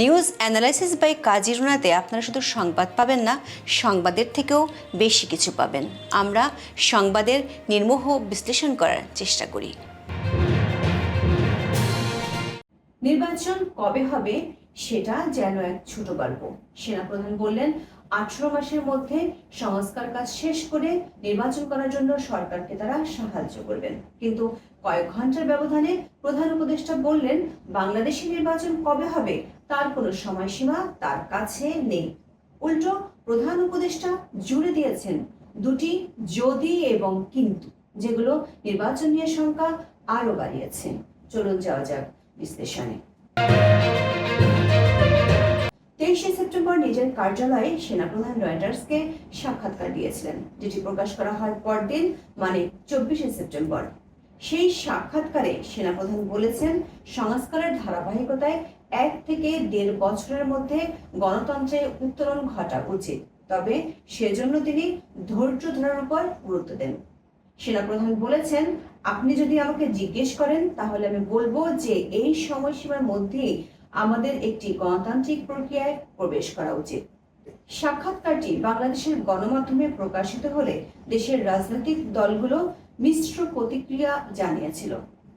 News analysis by Kazi রুনাতে আপনারা শুধু সংবাদ পাবেন না, সংবাদের থেকেও বেশি কিছু পাবেন। আমরা সংবাদের নির্মোহ বিশ্লেষণ করার চেষ্টা করি। নির্বাচন কবে হবে সেটা যেন এক ছোট গল্প। সেনাপ্রধান বললেন, আঠারো মাসের মধ্যে সংস্কার কাজ শেষ করে নির্বাচন করার জন্য সরকারকে তারা সাহায্য করবেন। কিন্তু কয়েক ঘণ্টার ব্যবধানে প্রধান উপদেষ্টা বললেন বাংলাদেশের নির্বাচন কবে হবে তার কোনো সময়সীমা তার কাছে নেই। উল্টো প্রধান উপদেষ্টা জুড়ে দিয়েছেন দুটি যদি এবং কিন্তু, যেগুলো নির্বাচন নিয়ে শঙ্কা আরও বাড়িয়েছে। চলুন যাওয়া যাক বিশ্লেষণে। তেইশে সেপ্টেম্বর নিজের কার্যালয়ে সেনাপ্রধান রয়টার্সকে সাক্ষাৎকার দিয়েছিলেন, যেটি প্রকাশ করা হয় পরদিন মানে চব্বিশে সেপ্টেম্বর। সেই সাক্ষাৎকারে সেনাপ্রধান বলেছেন, সংস্কারের ধারাবাহিকতায় এক থেকে দেড় বছরের মধ্যে গণতন্ত্রের উত্তরণ ঘটা উচিত। তবে সেজন্য তিনি ধৈর্য ধরার উপর গুরুত্ব দেন। সেনাপ্রধান বলেছেন, আপনি যদি আমাকে জিজ্ঞেস করেন, তাহলে আমি বলব যে এই সময়সীমার মধ্যেই আমাদের একটি গণতান্ত্রিক প্রক্রিয়ায় প্রবেশ করা উচিত। সাক্ষাৎকারটি বাংলাদেশের গণমাধ্যমে প্রকাশিত হলে দেশের রাজনৈতিক দলগুলো মিশ্র প্রতিক্রিয়া জানিয়েছিল।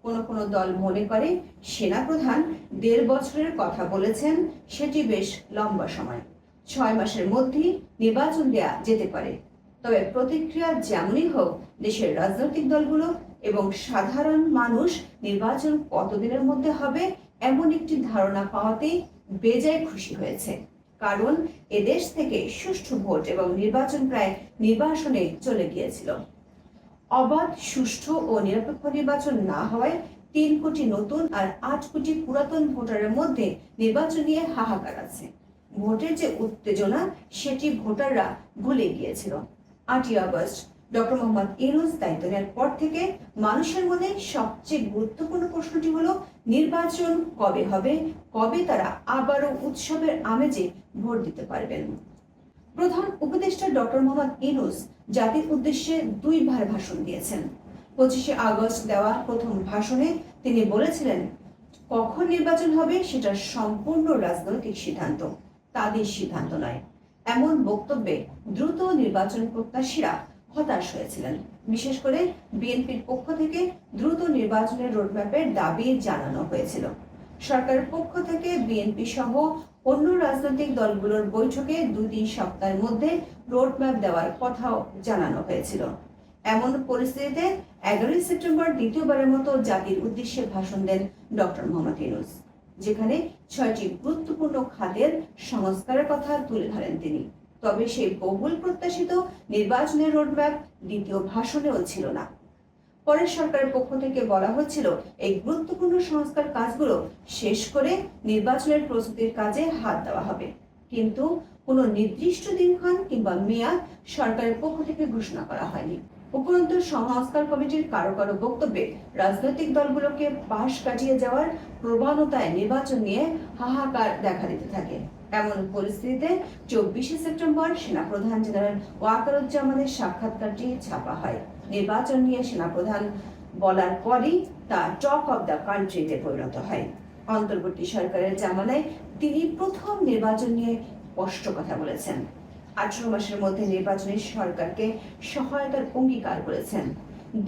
কোন কোন দল মনে করে, সেনাপ্রধান দেড় বছরের কথা বলেছেন, সেটি বেশ লম্বা সময়। ছয় মাসের মধ্যেই নির্বাচন দেয়া যেতে পারে। তবে প্রতিক্রিয়া যেমনই হোক, দেশের রাজনৈতিক দলগুলো এবং সাধারণ মানুষ নির্বাচন কতদিনের মধ্যে হবে এমন একটি ধারণা পাওয়াতেই বেজায় খুশি হয়েছে। কারণ এদেশ থেকে সুষ্ঠু ভোট এবং নির্বাচন প্রায় নির্বাসনে চলে গিয়েছিল। অবাধ, সুষ্ঠু ও নিরপেক্ষ নির্বাচন না হওয়ায় তিন কোটি নতুন আর আট কোটি পুরাতন ভোটারের মধ্যে নির্বাচন নিয়ে হাহাকার আছে। ভোটের যে উত্তেজনা, সেটি ভোটাররা ভুলে গিয়েছিল। আটই আগস্ট, ডক্টর মোহাম্মদ ইউনুস দায়িত্ব নেওয়ার পর থেকে মানুষের মনে সবচেয়ে গুরুত্বপূর্ণ প্রশ্নটি হলো, নির্বাচন কবে হবে? কবে তারা আবারও উৎসবের আমেজে ভোট দিতে পারবেন? প্রধান উপদেষ্টা ডক্টর মোহাম্মদ ইউনুস জাতির উদ্দেশ্যে দুইবার ভাষণ দিয়েছেন। পঁচিশে আগস্ট দেওয়া প্রথম ভাষণে তিনি বলেছিলেন, কখন নির্বাচন হবে সেটা সম্পূর্ণ রাজনৈতিক সিদ্ধান্ত তাদের সিদ্ধান্ত নয়। এমন বক্তব্যে দ্রুত নির্বাচন প্রত্যাশীরা হতাশ হয়েছিলেন। বিশেষ করে বিএনপির পক্ষ থেকে দ্রুত নির্বাচনের রোডম্যাপের দাবি জানানো হয়েছিল। সরকারের পক্ষ থেকে বিএনপি সহ অন্য রাজনৈতিক দলগুলোর বৈঠকে দুই তিন সপ্তাহের মধ্যে রোডম্যাপ দেওয়ার কথাও জানানো হয়েছিল। এমন পরিস্থিতিতে এগারোই সেপ্টেম্বর দ্বিতীয়বারের মতো জাতির উদ্দেশ্যে ভাষণ দেন ডক্টর মোহাম্মদ ইউনুস, যেখানে ছয়টি গুরুত্বপূর্ণ খাতের সংস্কারের কথা তুলে ধরেন তিনি। তবে সেই বহুল প্রত্যাশিত নির্বাচনের রোডম্যাপ দ্বিতীয় ভাষণেও ছিল না। পরে সরকারের পক্ষ থেকে বলা হচ্ছিল এই গুরুত্বপূর্ণ সংস্কার কাজগুলো শেষ করে নির্বাচনের প্রস্তুতির কাজে হাত দেওয়া হবে। কিন্তু কোনো নির্দিষ্ট দিনক্ষণ কিংবা মেয়াদ সরকারের পক্ষ থেকে ঘোষণা করা হয়নি। উপরন্তু সংস্কার কমিটির কারও কারও বক্তব্যে রাজনৈতিক দলগুলোকে পাশ কাটিয়ে যাওয়ার প্রবণতায় নির্বাচন নিয়ে হাহাকার দেখা দিতে থাকে। এমন পরিস্থিতিতে চব্বিশে সেপ্টেম্বর সেনাপ্রধান জেনারেল ওয়াকারুজ্জামানের সাক্ষাৎকারটি ছাপা হয়। নির্বাচন নিয়ে সেনাপ্রধান বলার পরই তা টক অব দ্য কান্ট্রিতে পরিণত হয়। অন্তর্বর্তী সরকারের জামানায় তিনি প্রথম নির্বাচন নিয়ে স্পষ্ট কথা বলেছেন। আঠারো মাসের মধ্যে নির্বাচনের সরকারকে সহায়তার অঙ্গীকার করেছেন।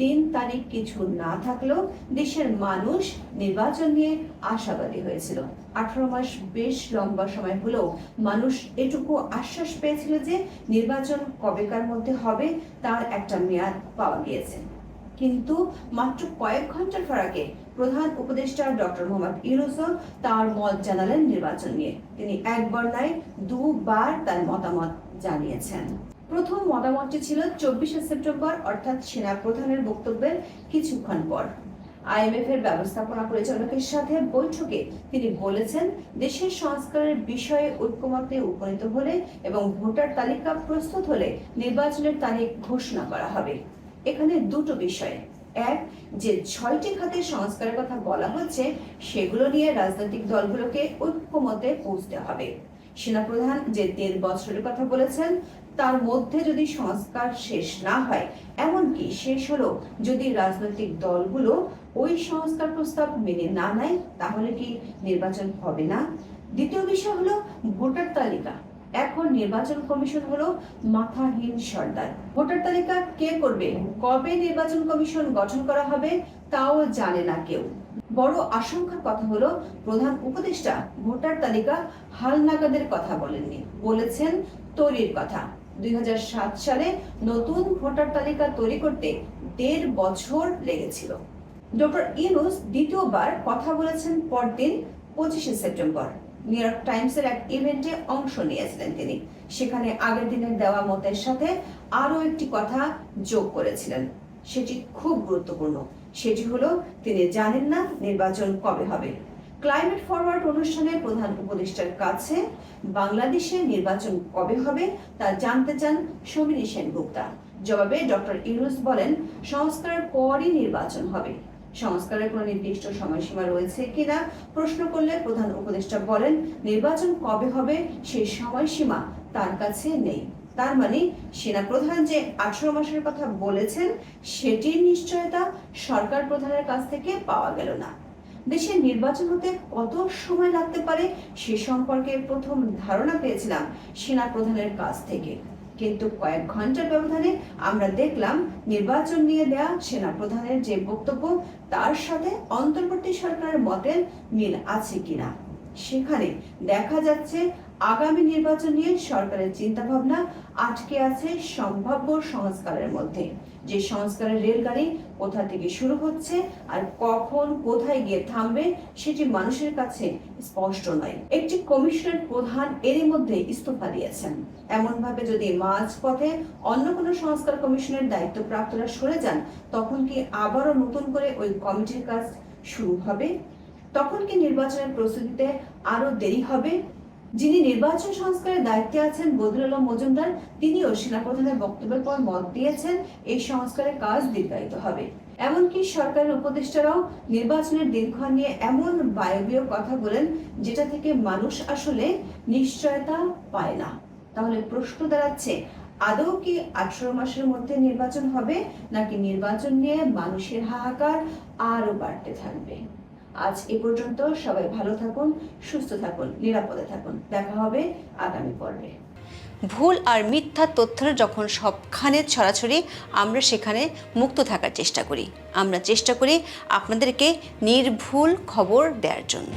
দিন তারিখ কিছু না থাকলেও দেশের মানুষ নির্বাচন নিয়ে আশাবাদী হয়েছিল। আঠারো মাস বেশ লম্বা সময় হলেও মানুষ এটুকু আশ্বাস পেয়েছিল যে নির্বাচন কবেকার মধ্যে হবে তার একটা মেয়াদ পাওয়া গিয়েছে। কিন্তু মাত্র কয়েক ঘণ্টার ফারাকে প্রধান উপদেষ্টা ডক্টর মোহাম্মদ ইউনুসও তার মত জানালেন নির্বাচন নিয়ে। তিনি একবার নয়, দুবার তার মতামত জানিয়েছেন। প্রথম মতামতটি ছিল চব্বিশে সেপ্টেম্বর, অর্থাৎ সেনা প্রধানের বক্তব্যের কিছুক্ষণ পর। আইএমএফ এর ব্যবস্থাপনা পরিচালকের সাথে বৈঠকে তিনি বলেছেন, দেশের সংস্কারের বিষয়ে ঐক্যমতে উপনীত হলে এবং ভোটার তালিকা প্রস্তুত হলে নির্বাচনের তারিখ ঘোষণা করা হবে। এখানে দুটো বিষয়। এক, যে ছয়টি খাতের সংস্কারের কথা বলা হচ্ছে, সেগুলো নিয়ে রাজনৈতিক দলগুলোকে ঐক্যমতে পৌঁছতে হবে। সেনাপ্রধান যে দেড় বছরের কথা বলেছেন, তার মধ্যে যদি সংস্কার শেষ না হয়, এমনকি শেষ হলো যদি রাজনৈতিক দলগুলো ওই সংস্কার প্রস্তাব মেনে না নেয়, তাহলে কি নির্বাচন হবে না? দ্বিতীয় বিষয় হলো ভোটার তালিকা। এখন নির্বাচন কমিশন হলো মাথাহীন সর্দার। ভোটার তালিকা কে করবে? কবে নির্বাচন কমিশন গঠন করা হবে তাও জানে না কেউ। বড় আশঙ্কার কথা হলো প্রধান উপদেষ্টা ভোটার তালিকা হালনাগাদের কথা বলেননি। বলেছেন তৈরির কথা। দুই হাজার সাত সালে নতুন ভোটার তালিকা তৈরি করতে দেড় বছর লেগেছিল। ডক্টর ইউনুস দ্বিতীয়বার কথা বলেছেন পরদিন পঁচিশে সেপ্টেম্বর। নিউ ইয়র্ক টাইমসের এক ইভেন্টে অংশ নিয়েছিলেন তিনি। সেখানে আগের দিনের দেওয়া মতের সাথে আরও একটি কথা যোগ করেছিলেন। সেটি খুব গুরুত্বপূর্ণ। সেটি হলো, তিনি জানেন না নির্বাচন কবে হবে। ক্লাইমেট ফরওয়ার্ড অনুষ্ঠানে প্রধান উপদেষ্টার কাছে বাংলাদেশে নির্বাচন কবে হবে তা জানতে চান সমীনী সেনগুপ্তা। জবাবে ডক্টর ইউনুস বলেন, সংস্কারের পরই নির্বাচন হবে। সংস্কারের কোনো নির্দিষ্ট সময়সীমা রয়েছে কিনা প্রশ্ন করলে প্রধান উপদেষ্টা বলেন, নির্বাচন কবে হবে সেই সময়সীমা তার কাছে নেই। তার মানে সেনাপ্রধান যে আঠারো মাসের কথা বলেছেন, সেটির নিশ্চয়তা সরকার প্রধানের কাছ থেকে পাওয়া গেল না। দেশে নির্বাচন হতে কত সময় লাগতে পারে সে সম্পর্কে প্রথম ধারণা পেয়েছিলাম সেনা প্রধানের কাছ থেকে। কিন্তু কয়েক ঘণ্টার ব্যবধানে আমরা দেখলাম নির্বাচন নিয়ে দেয়া সেনা প্রধানের যে বক্তব্য, তার সাথে অন্তর্বর্তী সরকারের মতের মিল আছে কিনা। সেখানে দেখা যাচ্ছে আগামী নির্বাচন নিয়ে সরকারের চিন্তাভাবনা আটকে আছে সম্ভাব্য সংস্কারের মধ্যে। যে সংস্কারের রেলগাড়ি কোথা থেকে শুরু হচ্ছে আর কখন কোথায় গিয়ে থামবে সেটি মানুষের কাছে স্পষ্ট নয়। একটি কমিশনের প্রধান এরই মধ্যে ইস্তফা দিয়েছেন। এমন ভাবে যদি মাঝ পথে অন্য কোনো সংস্কার কমিশনের দায়িত্বপ্রাপ্তরা সরে যান, তখন কি আবারও নতুন করে ওই কমিটির কাজ শুরু হবে? তখন কি নির্বাচনের প্রস্তুতিতে আরও দেরি হবে? যিনি নির্বাচন সংস্কারের দায়িত্বে আছেন বদরুল মজুমদার, তিনিও সেনাপ্রধানের বক্তব্যের পর মত দিয়েছেন এই সংস্কারের কাজ দীর্ঘায়িত হবে। এমনকি সরকারের উপদেষ্টারাও নির্বাচনের দিনক্ষণ নিয়ে এমন বায়বীয় কথা বলেন, যেটা থেকে মানুষ আসলে নিশ্চয়তা পায় না। তাহলে প্রশ্ন দাঁড়াচ্ছে, আদৌ কি আঠারো মাসের মধ্যে নির্বাচন হবে, নাকি নির্বাচন নিয়ে মানুষের হাহাকার আরও বাড়তে থাকবে? আজ এ পর্যন্ত সবাই ভালো থাকুন, সুস্থ থাকুন, নিরাপদে থাকুন। দেখা হবে আগামী পর্বে। ভুল আর মিথ্যা তথ্যের যখন সবখানে ছড়াছড়ি, আমরা সেখানে মুক্ত থাকার চেষ্টা করি। আমরা চেষ্টা করি আপনাদেরকে নির্ভুল খবর দেওয়ার জন্য।